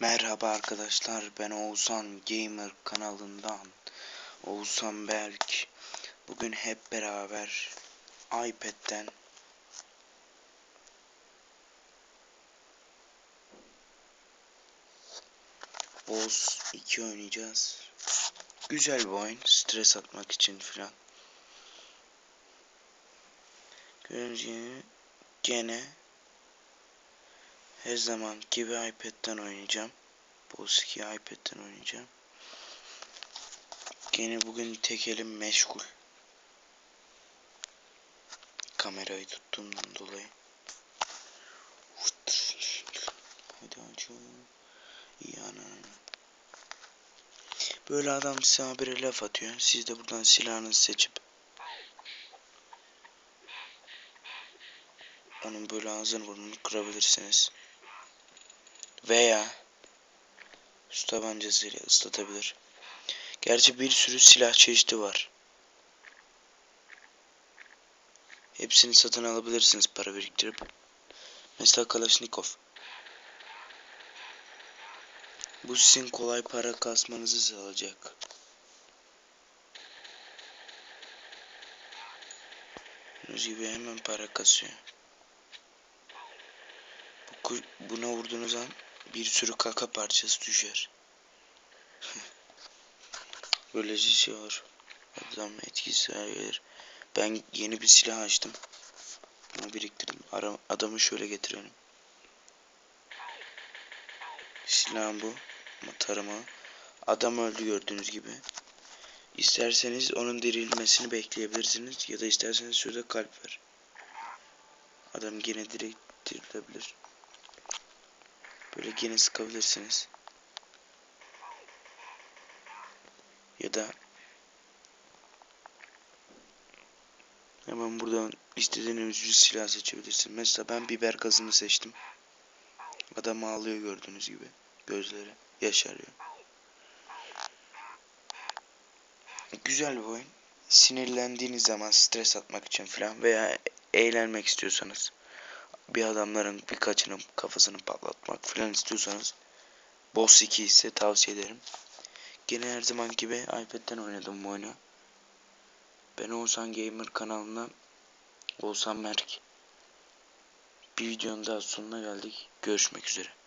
Merhaba arkadaşlar ben Oğuzhan Gamer kanalından Oğuzhan Berk. Bugün hep beraber iPad'den Boss 2 oynayacağız. Güzel bir oyun stres atmak için filan. Gibi gene her zaman gibi iPad'den oynayacağım Boss 2 iPad'den oynayacağım. Gene bugün tek elim meşgul. Kamerayı tuttuğumdan dolayı. Hadi açalım. Yani. Böyle adam size habire laf atıyor. Siz de buradan silahınızı seçip onun böyle ağzını burnunu kırabilirsiniz. Veya su tabancasıyla ıslatabilir. Gerçi bir sürü silah çeşidi var. Hepsini satın alabilirsiniz para biriktirip. Mesela Kalashnikov. Bu sizin kolay para kasmanızı sağlayacak. Gördüğünüz gibi hemen para kasıyor. Bu, buna vurduğunuz an bir sürü kaka parçası düşer. Böylece şey olur. Adam etkisi gelir. Ben yeni bir silah açtım. Bunu biriktirdim. Ara, adamı şöyle getirelim. Silahım bu. Tarıma. Adam öldü gördüğünüz gibi. İsterseniz onun dirilmesini bekleyebilirsiniz. Ya da isterseniz şurada kalp ver. Adam yine direkt dirilebilir. Böyle yine sıkabilirsiniz. Ya da hemen buradan istediğiniz bir silah seçebilirsin. Mesela ben biber gazını seçtim. Adam ağlıyor gördüğünüz gibi. Gözleri yaşarıyor. Güzel bir oyun. Sinirlendiğiniz zaman stres atmak için falan veya eğlenmek istiyorsanız bir adamların birkaçının kafasını patlatmak falan istiyorsanız Boss 2 ise tavsiye ederim. Gene her zaman gibi iPad'den oynadım bu oyunu. Ben Oğuzhan Gamer kanalından Oğuzhan Merk. Bir videonun daha sonuna geldik. Görüşmek üzere.